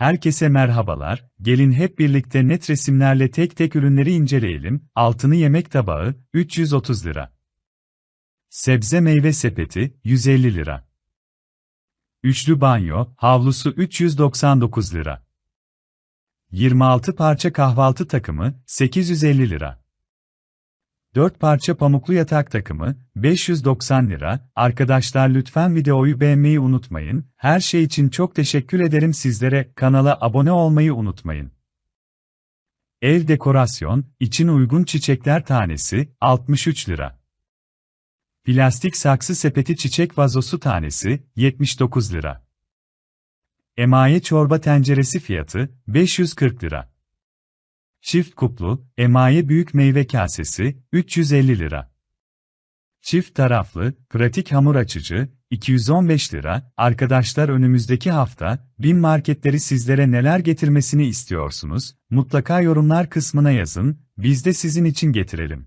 Herkese merhabalar, gelin hep birlikte net resimlerle tek tek ürünleri inceleyelim. Altını yemek tabağı, 330 lira. Sebze meyve sepeti, 150 lira. Üçlü banyo, havlusu 399 lira. 26 parça kahvaltı takımı, 850 lira. 4 parça pamuklu yatak takımı, 590 lira. Arkadaşlar lütfen videoyu beğenmeyi unutmayın. Her şey için çok teşekkür ederim sizlere. Kanala abone olmayı unutmayın. Ev dekorasyon, için uygun çiçekler tanesi, 63 lira. Plastik saksı sepeti çiçek vazosu tanesi, 79 lira. Emaye çorba tenceresi fiyatı, 540 lira. Çift kuplu, emaye büyük meyve kasesi, 350 lira. Çift taraflı, pratik hamur açıcı, 215 lira. Arkadaşlar önümüzdeki hafta, bin marketleri sizlere neler getirmesini istiyorsunuz? Mutlaka yorumlar kısmına yazın, biz de sizin için getirelim.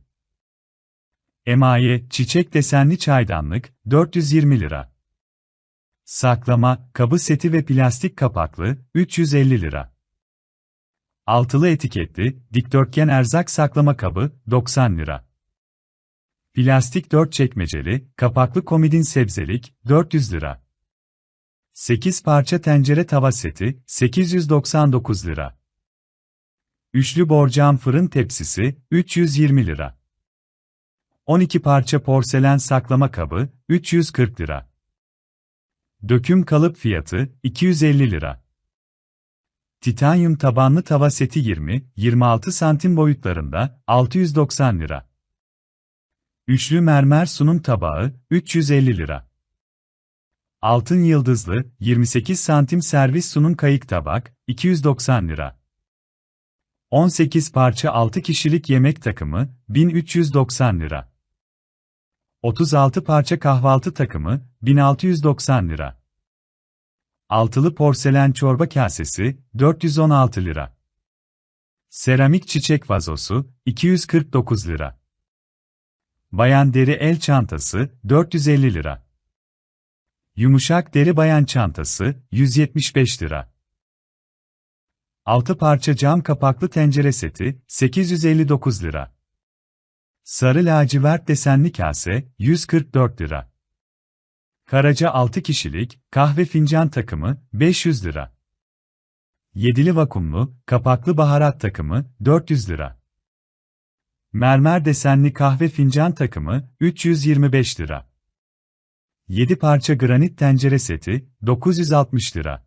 Emaye, çiçek desenli çaydanlık, 420 lira. Saklama, kabı seti ve plastik kapaklı, 350 lira. Altılı etiketli, dikdörtgen erzak saklama kabı, 90 lira. Plastik 4 çekmeceli, kapaklı komodin sebzelik, 400 lira. 8 parça tencere tava seti, 899 lira. Üçlü borcam fırın tepsisi, 320 lira. 12 parça porselen saklama kabı, 340 lira. Döküm kalıp fiyatı, 250 lira. Titanyum tabanlı tava seti 20-26 santim boyutlarında, 690 lira. Üçlü mermer sunum tabağı, 350 lira. Altın yıldızlı, 28 santim servis sunum kayık tabak, 290 lira. 18 parça 6 kişilik yemek takımı, 1390 lira. 36 parça kahvaltı takımı, 1690 lira. Altılı porselen çorba kasesi, 416 lira. Seramik çiçek vazosu, 249 lira. Bayan deri el çantası, 450 lira. Yumuşak deri bayan çantası, 175 lira. 6 parça cam kapaklı tencere seti, 859 lira. Sarı lacivert desenli kase, 144 lira. Karaca 6 kişilik, kahve fincan takımı, 500 lira. Yedili vakumlu, kapaklı baharat takımı, 400 lira. Mermer desenli kahve fincan takımı, 325 lira. 7 parça granit tencere seti, 960 lira.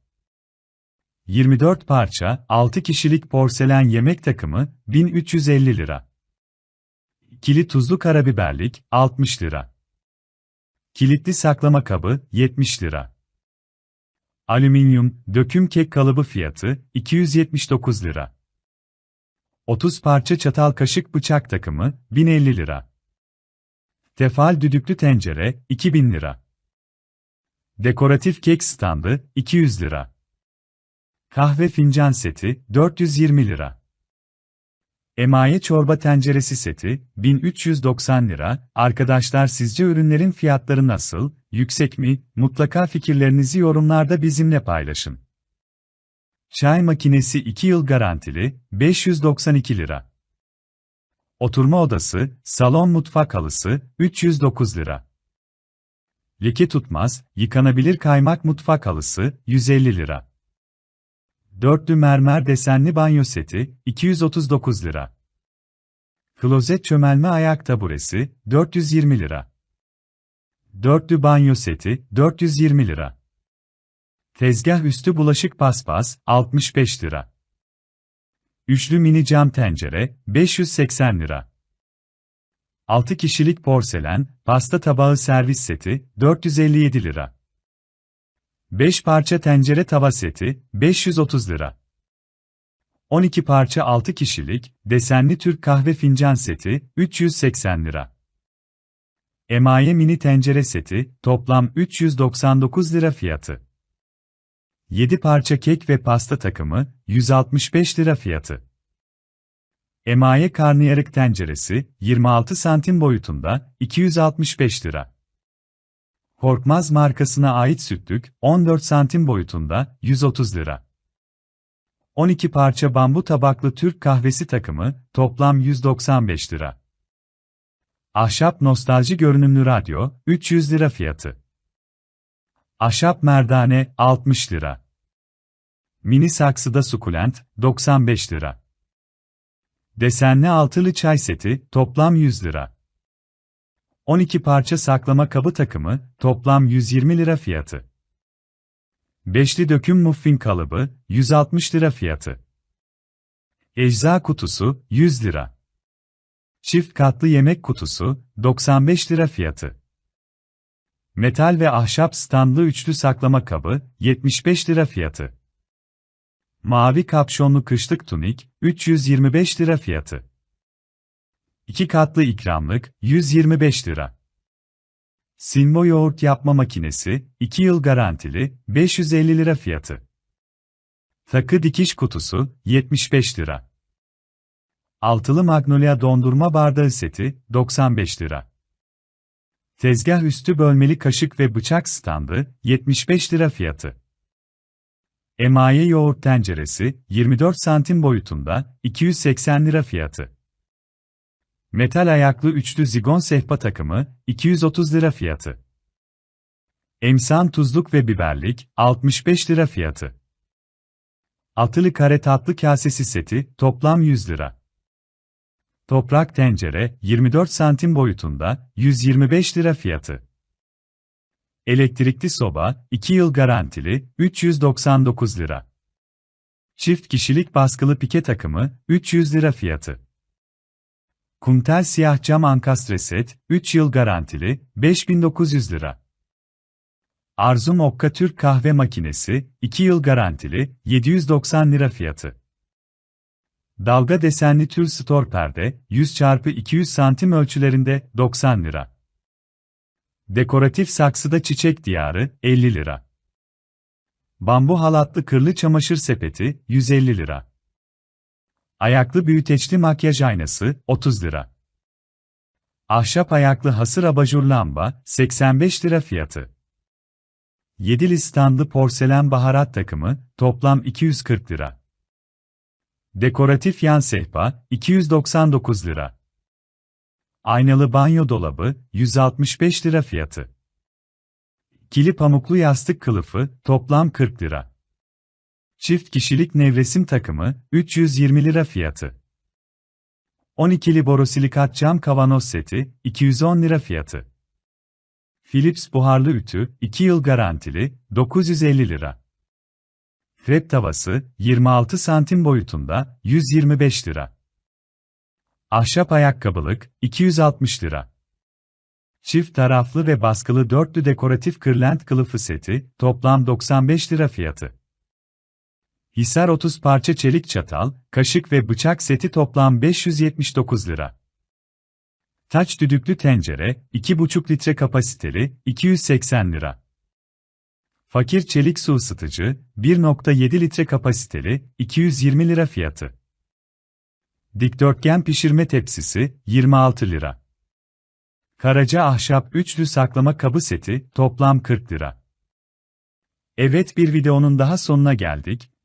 24 parça, 6 kişilik porselen yemek takımı, 1350 lira. Kili tuzlu karabiberlik, 60 lira. Kilitli saklama kabı, 70 lira. Alüminyum, döküm kek kalıbı fiyatı, 279 lira. 30 parça çatal kaşık bıçak takımı, 1050 lira. Tefal düdüklü tencere, 2000 lira. Dekoratif kek standı, 200 lira. Kahve fincan seti, 420 lira. Emaye çorba tenceresi seti, 1390 lira. Arkadaşlar sizce ürünlerin fiyatları nasıl, yüksek mi? Mutlaka fikirlerinizi yorumlarda bizimle paylaşın. Çay makinesi 2 yıl garantili, 592 lira. Oturma odası, salon mutfak halısı, 309 lira. Leke tutmaz, yıkanabilir kaymak mutfak halısı, 150 lira. Dörtlü mermer desenli banyo seti, 239 lira. Klozet çömelme ayak taburesi, 420 lira. Dörtlü banyo seti, 420 lira. Tezgah üstü bulaşık paspas, 65 lira. Üçlü mini cam tencere, 580 lira. 6 kişilik porselen, pasta tabağı servis seti, 457 lira. 5 parça tencere tava seti, 530 lira. 12 parça 6 kişilik, desenli Türk kahve fincan seti, 380 lira. Emaye mini tencere seti, toplam 399 lira fiyatı. 7 parça kek ve pasta takımı, 165 lira fiyatı. Emaye karnıyarık tenceresi, 26 santim boyutunda, 265 lira. Korkmaz markasına ait sütlük, 14 santim boyutunda, 130 lira. 12 parça bambu tabaklı Türk kahvesi takımı, toplam 195 lira. Ahşap nostalji görünümlü radyo, 300 lira fiyatı. Ahşap merdane, 60 lira. Mini saksıda sukulent, 95 lira. Desenli altılı çay seti, toplam 100 lira. 12 parça saklama kabı takımı, toplam 120 lira fiyatı. Beşli döküm muffin kalıbı, 160 lira fiyatı. Ecza kutusu, 100 lira. Çift katlı yemek kutusu, 95 lira fiyatı. Metal ve ahşap standlı üçlü saklama kabı, 75 lira fiyatı. Mavi kapşonlu kışlık tunik, 325 lira fiyatı. 2 katlı ikramlık, 125 lira. Sinmo yoğurt yapma makinesi, 2 yıl garantili, 550 lira fiyatı. Takı dikiş kutusu, 75 lira. Altılı Magnolia dondurma bardağı seti, 95 lira. Tezgah üstü bölmeli kaşık ve bıçak standı, 75 lira fiyatı. Emaye yoğurt tenceresi, 24 santim boyutunda, 280 lira fiyatı. Metal ayaklı üçlü zigon sehpa takımı, 230 lira fiyatı. Emsan tuzluk ve biberlik, 65 lira fiyatı. Altılı kare tatlı kasesi seti, toplam 100 lira. Toprak tencere, 24 santim boyutunda, 125 lira fiyatı. Elektrikli soba, 2 yıl garantili, 399 lira. Çift kişilik baskılı pike takımı, 300 lira fiyatı. Kumtel siyah cam ankastre set, 3 yıl garantili, 5900 lira. Arzum Okka Türk kahve makinesi, 2 yıl garantili, 790 lira fiyatı. Dalga desenli tül stor perde, 100 x 200 santim ölçülerinde, 90 lira. Dekoratif saksıda çiçek diyarı, 50 lira. Bambu halatlı kırlı çamaşır sepeti, 150 lira. Ayaklı büyüteçli makyaj aynası, 30 lira. Ahşap ayaklı hasır abajur lamba, 85 lira fiyatı. Yedili standlı porselen baharat takımı, toplam 240 lira. Dekoratif yan sehpa, 299 lira. Aynalı banyo dolabı, 165 lira fiyatı. Kili pamuklu yastık kılıfı, toplam 40 lira. Çift kişilik nevresim takımı, 320 lira fiyatı. 12'li borosilikat cam kavanoz seti, 210 lira fiyatı. Philips buharlı ütü, 2 yıl garantili, 950 lira. Krep tavası, 26 santim boyutunda, 125 lira. Ahşap ayakkabılık, 260 lira. Çift taraflı ve baskılı dörtlü dekoratif kırlent kılıfı seti, toplam 95 lira fiyatı. Hisar 30 parça çelik çatal, kaşık ve bıçak seti toplam 579 lira. Taç düdüklü tencere, 2,5 litre kapasiteli, 280 lira. Fakir çelik su ısıtıcı, 1,7 litre kapasiteli, 220 lira fiyatı. Dikdörtgen pişirme tepsisi, 26 lira. Karaca ahşap üçlü saklama kabı seti, toplam 40 lira. Evet bir videonun daha sonuna geldik.